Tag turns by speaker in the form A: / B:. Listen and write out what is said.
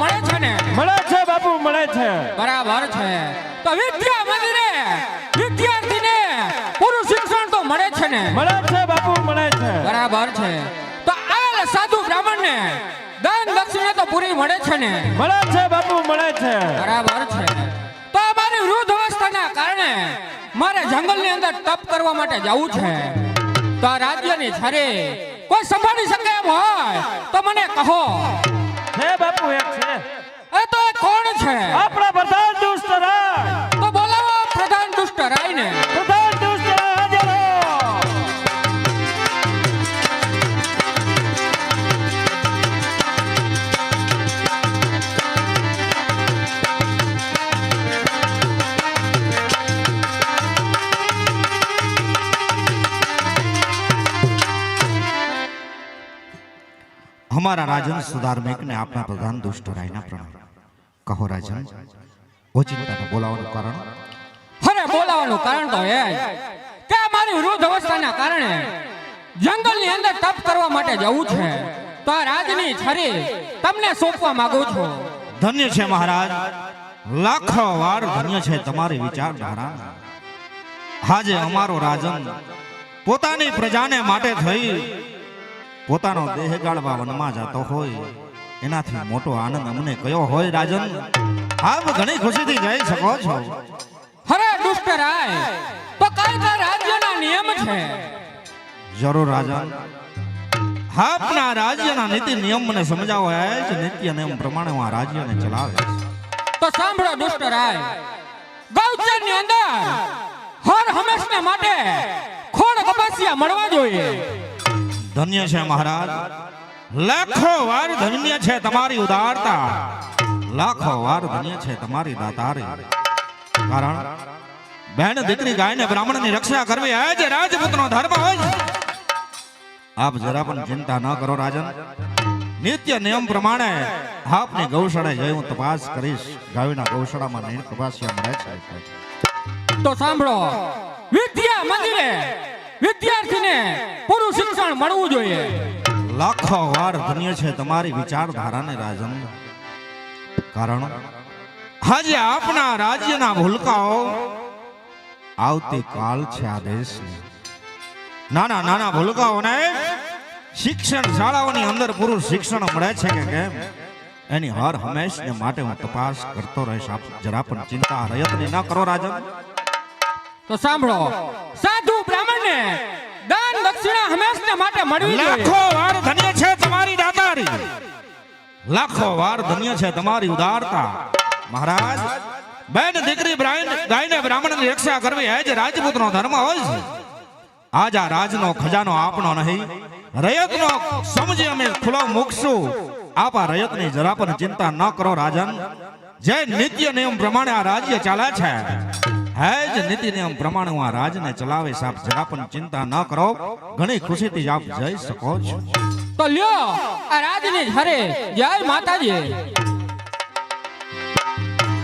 A: મળે છે ને?
B: મળે છે બાપુ મળે છે.
A: બરાબર છે. તો વિદ્યા મંદિરે વિદ્યાર્થીને પૂરું શિક્ષણ તો મળે છે ને?
B: મળે છે બાપુ મળે છે.
A: બરાબર છે. તો આવેલ સાધુ બ્રાહ્મણને દાન દક્ષિણા તો પૂરી મળે છે ને?
B: મળે છે બાપુ મળે છે.
A: બરાબર છે. તો મારી વૃદ્ધ અવસ્થાના કારણે મારે જંગલની અંદર તપ કરવા માટે જવું છે. તો આ રાજ્યની છરે કોઈ સંભાળી શકે એમ હોય તો મને કહો.
B: છે બાપુ એક છે.
A: એ તો એ કોણ છે?
B: આપણા પ્રધાન
C: અમારા રાજન સુધાર્મિકને આપના પ્રધાન દુષ્ટ રાયના પ્રણામ. કહો રાજન ઓચિંતાને બોલાવવાનું કારણ?
A: અરે બોલાવવાનું કારણ તો એ કે મારી વૃદ્ધ અવસ્થાના કારણે જંગલની અંદર તપ કરવા માટે જવું છે. તો રાજની છરી તમને સોંપવા માંગુ છું.
C: ધન્ય છે મહારાજ. લાખો વાર ધન્ય છે તમારી વિચારધારા. આજે અમારો રાજન પોતાની પ્રજાને માટે થઈ પોતાનો દેહ ગાળવા વનમાં જતો હોય. એનાથી મોટો આનંદ અમને કયો હોય રાજન? આપ ઘણી ખુશીથી જઈ શકો છો.
A: અરે દુષ્ટ રાય તો કઈ કઈ રાજ્યના નિયમ છે.
C: જરૂર રાજન. આપના રાજ્યના નીતિ નિયમ મને સમજાવો એ જ નિત્ય નિયમ પ્રમાણે હું આ રાજ્યને ચલાવે છે.
A: તો સાંભળો દુષ્ટ રાય ગૌચરની અંદર હર હંમેશને માટે ખોડ કપાસિયા મળવા જોઈએ.
C: ધન્ય છે મહારાજ. લાખો વાર ધન્ય છે તમારી ઉદારતા. લાખો વાર ધન્ય છે તમારી દાતારી. કારણ બેન દીકરી ગાયને બ્રાહ્મણની રક્ષા કરવી એ જ રાજપૂતનો ધર્મ હોય આપ જરા પણ ચિંતા ન કરો રાજન. નિત્ય નિયમ પ્રમાણે આપની ગૌશાળાએ જઈ હું તપાસ કરીશ, ગાયના ગૌશાળામાં નીણ કપાસિયા મળે છે
A: તો સાંભળો. વિદ્યા મંદિરે વિદ્યાર્થીને પૂરું શિક્ષણ મળવું જોઈએ.
C: લાખો વાર ધન્ય છે તમારી વિચારધારાને રાજન. કારણ આજે આપના રાજ્યના ભૂલકાઓ આવતીકાલ છે આ દેશની. નાના નાના ભૂલકાઓને શિક્ષણ શાળાઓની અંદર પૂરું શિક્ષણ મળે છે કે કેમ? એની હર હંમેશને માટે હું તપાસ કરતો રહીશ. આપ જરા પણ ચિંતા રયતની ન કરો રાજન.
A: તો સાંભળો સાધુ બ્રાહ્મણને દાન દક્ષિણા હંમેશને માટે મળવી
C: લાખો વાર ધન્ય છે તમારી દાતારી. લાખો વાર ધન્ય છે તમારી ઉદારતા. મહારાજ, બેન દીકરી ગાયને બ્રાહ્મણની રક્ષા કરવી એ જ રાજપૂતનો ધર્મ હોય છે. આજ આ રાજનો ખજાનો આપનો નહીં, રયતનો સમજી અમે ખુલ્લો મૂકશું. આપ રયતની જરા પણ ચિંતા ન કરો, રાજન. જે નિત્ય નિયમ પ્રમાણે આ રાજ્ય ચાલે છે હે જ નીતિ નિયમ પ્રમાણે હું આ રાજને ચલાવીશ આપ જરા પણ ચિંતા ન કરો. ઘણી ખુશીથી જ આપ જઈ શકો છો.
A: તો લ્યો, આ રાજની હરે. જય માતાજી.